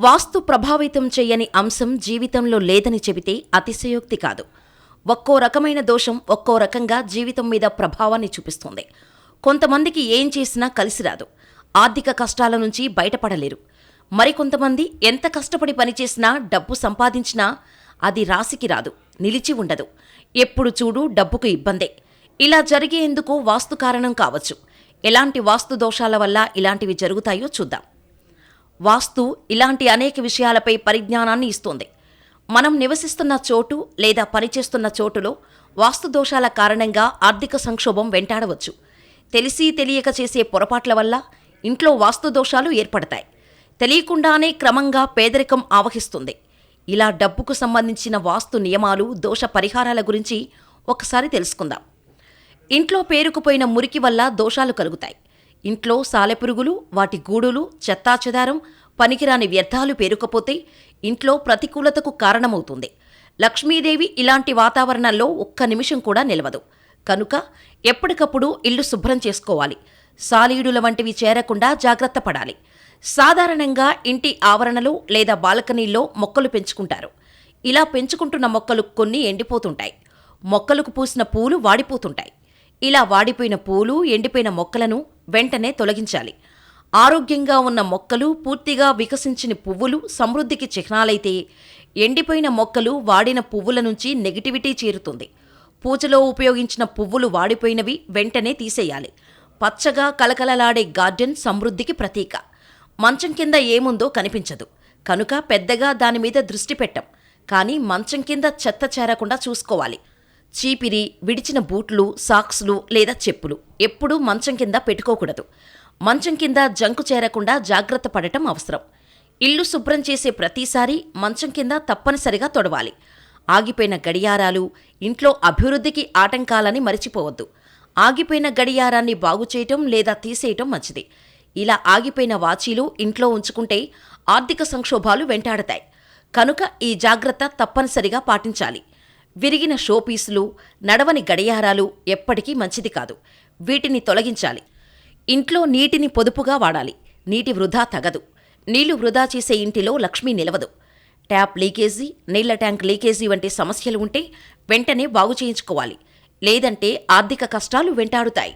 వాస్తు ప్రభావితం చేయని అంశం జీవితంలో లేదని చెబితే అతిశయోక్తి కాదు. ఒక్కో రకమైన దోషం ఒక్కో రకంగా జీవితం మీద ప్రభావాన్ని చూపిస్తుంది. కొంతమందికి ఏం చేసినా కలిసి రాదు. ఆర్థిక కష్టాల నుంచి బయటపడలేరు. మరికొంతమంది ఎంత కష్టపడి పనిచేసినా డబ్బు సంపాదించినా అది రాశికి రాదు నిలిచి ఉండదు. ఎప్పుడు చూడు డబ్బుకు ఇబ్బందే. ఇలా జరిగేందుకు వాస్తు కారణం కావచ్చు. ఎలాంటి వాస్తు దోషాల వల్ల ఇలాంటివి జరుగుతాయో చూద్దాం. వాస్తు ఇలాంటి అనేక విషయాలపై పరిజ్ఞానాన్ని ఇస్తుంది. మనం నివసిస్తున్న చోటు లేదా పనిచేస్తున్న చోటులో వాస్తు దోషాల కారణంగా ఆర్థిక సంక్షోభం వెంటాడవచ్చు. తెలిసి తెలియక చేసే పొరపాట్ల వల్ల ఇంట్లో వాస్తు దోషాలు ఏర్పడతాయి. తెలియకుండానే క్రమంగా పేదరికం ఆవహిస్తుంది. ఇలా డబ్బుకు సంబంధించిన వాస్తు నియమాలు దోష పరిహారాల గురించి ఒకసారి తెలుసుకుందాం. ఇంట్లో పేరుకుపోయిన మురికి వల్ల దోషాలు కలుగుతాయి. ఇంట్లో సాలెపురుగులు వాటి గూడులు చెత్తాచెదారం పనికిరాని వ్యర్థాలు పేరుకపోతే ఇంట్లో ప్రతికూలతకు కారణమవుతుంది. లక్ష్మీదేవి ఇలాంటి వాతావరణంలో ఒక్క నిమిషం కూడా నిలవదు. కనుక ఎప్పటికప్పుడు ఇల్లు శుభ్రం చేసుకోవాలి. సాలీడుల వంటివి చేరకుండా జాగ్రత్త పడాలి. సాధారణంగా ఇంటి ఆవరణలు లేదా బాల్కనీల్లో మొక్కలు పెంచుకుంటారు. ఇలా పెంచుకుంటున్న మొక్కలు కొన్ని ఎండిపోతుంటాయి. మొక్కలకు పూసిన పూలు వాడిపోతుంటాయి. ఇలా వాడిపోయిన పూలు ఎండిపోయిన మొక్కలను వెంటనే తొలగించాలి. ఆరోగ్యంగా ఉన్న మొక్కలు పూర్తిగా వికసించిన పువ్వులు సమృద్ధికి చిహ్నాలైతే ఎండిపోయిన మొక్కలు వాడిన పువ్వుల నుంచి నెగిటివిటీ చేరుతుంది. పూజలో ఉపయోగించిన పువ్వులు వాడిపోయినవి వెంటనే తీసేయాలి. పచ్చగా కలకలలాడే గార్డెన్ సమృద్ధికి ప్రతీక. మంచం కింద ఏముందో కనిపించదు. కనుక పెద్దగా దాని మీద దృష్టి పెట్టం. కానీ మంచం కింద చెత్త చేరకుండా చూసుకోవాలి. చీపిరి విడిచిన బూట్లు సాక్స్లు లేదా చెప్పులు. ఎప్పుడూ మంచం కింద పెట్టుకోకూడదు. మంచం కింద జంకు చేరకుండా జాగ్రత్త పడటం అవసరం. ఇల్లు శుభ్రం చేసే ప్రతిసారి మంచం కింద తప్పనిసరిగా తొడవాలి. ఆగిపోయిన గడియారాలు ఇంట్లో అభివృద్ధికి ఆటంకాలని మరిచిపోవద్దు. ఆగిపోయిన గడియారాన్ని బాగుచేయటం లేదా తీసేయటం మంచిది. ఇలా ఆగిపోయిన వాచీలు ఇంట్లో ఉంచుకుంటే ఆర్థిక సంక్షోభాలు వెంటాడతాయి. కనుక ఈ జాగ్రత్త తప్పనిసరిగా పాటించాలి. విరిగిన షోపీసులు నడవని గడియారాలు ఎప్పటికీ మంచిది కాదు. వీటిని తొలగించాలి. ఇంట్లో నీటిని పొదుపుగా వాడాలి. నీటి వృధా తగదు. నీళ్ళు వృధా చేసే ఇంటిలో లక్ష్మి నిలవదు. ట్యాప్ లీకేజీ నీళ్ళ ట్యాంక్ లీకేజీ వంటి సమస్యలు ఉంటే వెంటనే బాగు చేయించుకోవాలి. లేదంటే ఆర్థిక కష్టాలు వెంటాడుతాయి.